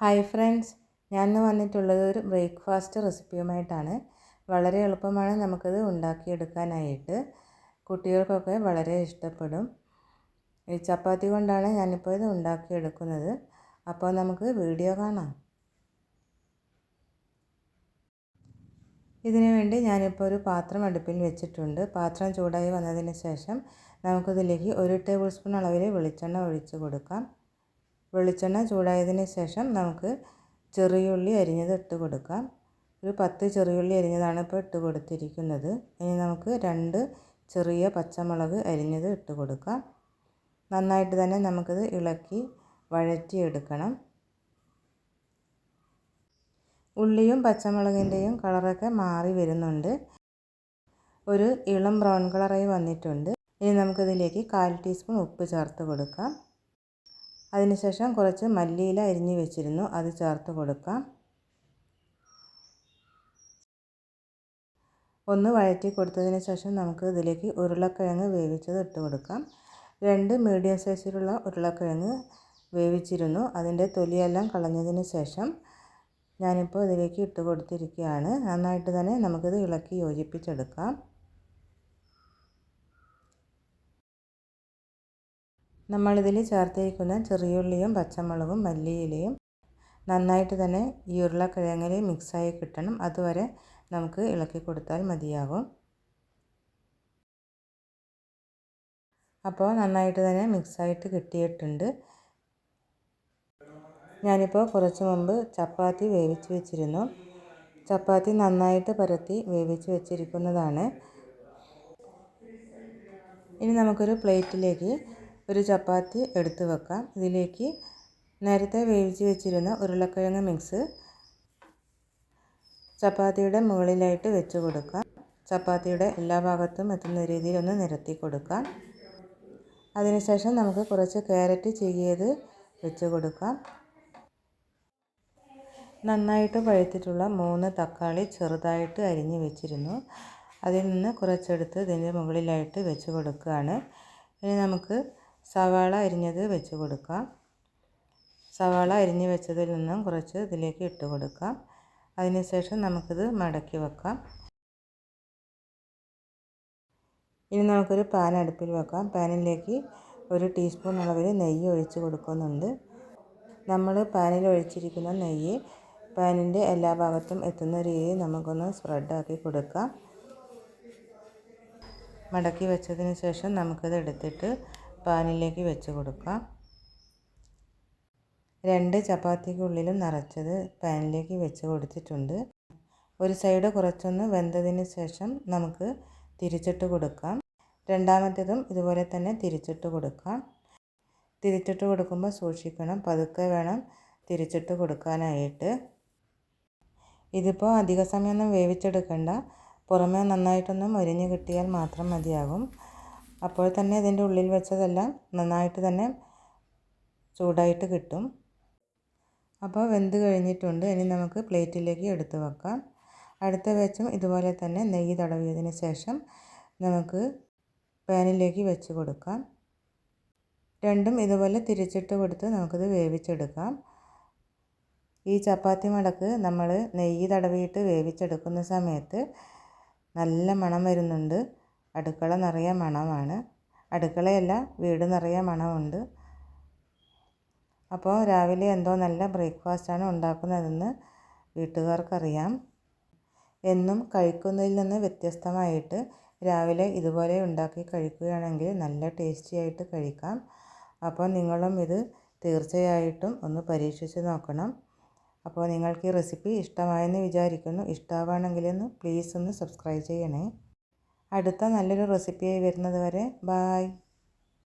Hi friends ഞാൻ ഇന്ന് വന്നിട്ടുള്ളത് ഒരു ബ്രേക്ക്ഫാസ്റ്റ് റെസിപ്പിയുമായിട്ടാണ്. വളരെ എളുപ്പമാണ് നമുക്കത് ഉണ്ടാക്കിയെടുക്കാനായിട്ട്. കുട്ടികൾക്കൊക്കെ വളരെ ഇഷ്ടപ്പെടും. ഈ ചപ്പാത്തി കൊണ്ടാണ് ഞാനിപ്പോൾ ഇത് ഉണ്ടാക്കിയെടുക്കുന്നത്. അപ്പോൾ നമുക്ക് വീഡിയോ കാണാം. ഇതിനു വേണ്ടി ഞാനിപ്പോൾ ഒരു പാത്രം അടുപ്പിൽ വെച്ചിട്ടുണ്ട്. പാത്രം ചൂടായി വന്നതിന് ശേഷം നമുക്കിതിലേക്ക് ഒരു ടേബിൾ സ്പൂൺ അളവിൽ വെളിച്ചെണ്ണ ഒഴിച്ച് കൊടുക്കാം. വെളിച്ചെണ്ണ ചൂടായതിന് ശേഷം നമുക്ക് ചെറിയുള്ളി അരിഞ്ഞത് ഇട്ട് കൊടുക്കാം. ഒരു പത്ത് ചെറിയുള്ളി അരിഞ്ഞതാണ് ഇപ്പോൾ ഇട്ട് കൊടുത്തിരിക്കുന്നത്. ഇനി നമുക്ക് രണ്ട് ചെറിയ പച്ചമുളക് അരിഞ്ഞത് ഇട്ട് കൊടുക്കാം. നന്നായിട്ട് തന്നെ നമുക്കിത് ഇളക്കി വഴറ്റിയെടുക്കണം. ഉള്ളിയും പച്ചമുളകിന്റെയും കളറൊക്കെ മാറി വരുന്നുണ്ട്. ഒരു ഇളം ബ്രൗൺ കളറായി വന്നിട്ടുണ്ട്. ഇനി നമുക്കിതിലേക്ക് കാൽ ടീസ്പൂൺ ഉപ്പ് ചേർത്ത് കൊടുക്കാം. അതിനുശേഷം കുറച്ച് മല്ലിയില അരിഞ്ഞു വെച്ചിരുന്നു. അത് ചേർത്ത് കൊടുക്കാം. ഒന്ന് വഴറ്റി കൊടുത്തതിന് ശേഷം നമുക്ക് ഇതിലേക്ക് ഉരുളക്കിഴങ്ങ് വേവിച്ചത് ഇട്ട് കൊടുക്കാം. രണ്ട് മീഡിയം സൈസിലുള്ള ഉരുളക്കിഴങ്ങ് വേവിച്ചിരുന്നു. അതിന്റെ തൊലിയെല്ലാം കളഞ്ഞതിന് ശേഷം ഞാനിപ്പോൾ ഇതിലേക്ക് ഇട്ട് കൊടുത്തിരിക്കുകയാണ്. നന്നായിട്ട് തന്നെ നമുക്കിത് ഇളക്കി യോജിപ്പിച്ചെടുക്കാം. നമ്മളിതിൽ ചേർത്തിരിക്കുന്ന ചെറിയുള്ളിയും പച്ചമുളകും മല്ലിയിലയും നന്നായിട്ട് തന്നെ ഈ ഉരുളക്കിഴങ്ങിൽ മിക്സായി കിട്ടണം. അതുവരെ നമുക്ക് ഇളക്കി കൊടുത്താൽ മതിയാകും. അപ്പോൾ നന്നായിട്ട് തന്നെ മിക്സായിട്ട് കിട്ടിയിട്ടുണ്ട്. ഞാനിപ്പോൾ കുറച്ച് മുമ്പ് ചപ്പാത്തി വേവിച്ച് വെച്ചിരുന്നു. ചപ്പാത്തി നന്നായിട്ട് പരത്തി വേവിച്ച് വെച്ചിരിക്കുന്നതാണ്. ഇനി നമുക്കൊരു പ്ലേറ്റിലേക്ക് ഒരു ചപ്പാത്തി എടുത്ത് വെക്കാം. ഇതിലേക്ക് നേരത്തെ വേവിച്ച് വെച്ചിരുന്ന ഉരുളക്കിഴങ്ങ് മിക്സ് ചപ്പാത്തിയുടെ മുകളിലായിട്ട് വെച്ച് കൊടുക്കാം. ചപ്പാത്തിയുടെ എല്ലാ ഭാഗത്തും എത്തുന്ന രീതിയിൽ ഒന്ന് നിരത്തി കൊടുക്കാം. അതിനുശേഷം നമുക്ക് കുറച്ച് ക്യാരറ്റ് ചീകിയത് വെച്ച് കൊടുക്കാം. നന്നായിട്ട് പഴുത്തിട്ടുള്ള മൂന്ന് തക്കാളി ചെറുതായിട്ട് അരിഞ്ഞ് വെച്ചിരുന്നു. അതിൽ നിന്ന് കുറച്ചെടുത്ത് ഇതിന്റെ മുകളിലായിട്ട് വെച്ച് കൊടുക്കുകയാണ്. ഇനി നമുക്ക് സവാള അരിഞ്ഞത് വെച്ച് കൊടുക്കാം സവാള അരിഞ്ഞ് വെച്ചതിൽ നിന്നും കുറച്ച് ഇതിലേക്ക് ഇട്ട് കൊടുക്കാം അതിനുശേഷം നമുക്കിത് മടക്കി വെക്കാം. ഇനി നമുക്കൊരു പാൻ അടുപ്പിൽ വെക്കാം. പാനിലേക്ക് ഒരു ടീസ്പൂൺ അളവിൽ നെയ്യ് ഒഴിച്ച് കൊടുക്കുന്നുണ്ട്. നമ്മൾ പാനിൽ ഒഴിച്ചിരിക്കുന്ന നെയ്യ് പാനിന്റെ എല്ലാ ഭാഗത്തും എത്തുന്ന രീതിയിൽ നമുക്കൊന്ന് സ്പ്രെഡാക്കി കൊടുക്കാം. മടക്കി വെച്ചതിന് ശേഷം നമുക്കിത് എടുത്തിട്ട് പാനിലേക്ക് വെച്ച് കൊടുക്കുക രണ്ട് ചപ്പാത്തിക്കുള്ളിലും നിറച്ചത് പാനിലേക്ക് വെച്ച് കൊടുത്തിട്ടുണ്ട്. ഒരു സൈഡ് കുറച്ചൊന്ന് വെന്തതിന് ശേഷം നമുക്ക് തിരിച്ചിട്ട് കൊടുക്കാം. രണ്ടാമത്തേതും ഇതുപോലെ തന്നെ തിരിച്ചിട്ട് കൊടുക്കാം. തിരിച്ചിട്ട് കൊടുക്കുമ്പോൾ സൂക്ഷിക്കണം. പതുക്കെ വേണം തിരിച്ചിട്ട് കൊടുക്കാനായിട്ട്. ഇതിപ്പോൾ അധിക സമയമൊന്നും വേവിച്ചെടുക്കണ്ട. പുറമേ നന്നായിട്ടൊന്ന് ഒരിഞ്ഞ് കിട്ടിയാൽ മാത്രം മതിയാകും. അപ്പോൾ തന്നെ ഇതിന്റെ ഉള്ളിൽ വെച്ചതെല്ലാം നന്നായിട്ട് തന്നെ ചൂടായിട്ട് കിട്ടും. അപ്പോൾ വെന്ത് കഴിഞ്ഞിട്ടുണ്ട്. ഇനി നമുക്ക് പ്ലേറ്റിലേക്ക് എടുത്ത് വെക്കാം. അടുത്ത വെച്ചും ഇതുപോലെ തന്നെ നെയ്യ് തടവിയതിന് ശേഷം നമുക്ക് പാനിലേക്ക് വെച്ച് കൊടുക്കാം. രണ്ടും ഇതുപോലെ തിരിച്ചിട്ട് കൊടുത്ത് നമുക്കിത് വേവിച്ചെടുക്കാം. ഈ ചപ്പാത്തി മടക്ക് നമ്മൾ നെയ്യ് തടവിയിട്ട് വേവിച്ചെടുക്കുന്ന സമയത്ത് നല്ല മണം വരുന്നുണ്ട്. അടുക്കള നിറയെ മണമാണ്. അടുക്കളയല്ല വീട് നിറയെ മണമുണ്ട്. അപ്പോൾ രാവിലെ എന്തോ നല്ല ബ്രേക്ക്ഫാസ്റ്റാണ് ഉണ്ടാക്കുന്നതെന്ന് വീട്ടുകാർക്കറിയാം. എന്നും കഴിക്കുന്നതിൽ നിന്ന് വ്യത്യസ്തമായിട്ട് രാവിലെ ഇതുപോലെ ഉണ്ടാക്കി കഴിക്കുകയാണെങ്കിൽ നല്ല ടേസ്റ്റി ആയിട്ട് കഴിക്കാം. അപ്പോൾ നിങ്ങളും ഇത് തീർച്ചയായിട്ടും ഒന്ന് പരീക്ഷിച്ച് നോക്കണം. അപ്പോൾ നിങ്ങൾക്ക് ഈ റെസിപ്പി ഇഷ്ടമായെന്ന് വിചാരിക്കുന്നു. ഇഷ്ടമാവുകയാണെങ്കിലൊന്ന് പ്ലീസ് ഒന്ന് സബ്സ്ക്രൈബ് ചെയ്യണേ. അടുത്ത നല്ലൊരു റെസിപ്പിയായി വരുന്നത് വരെ. ബായ്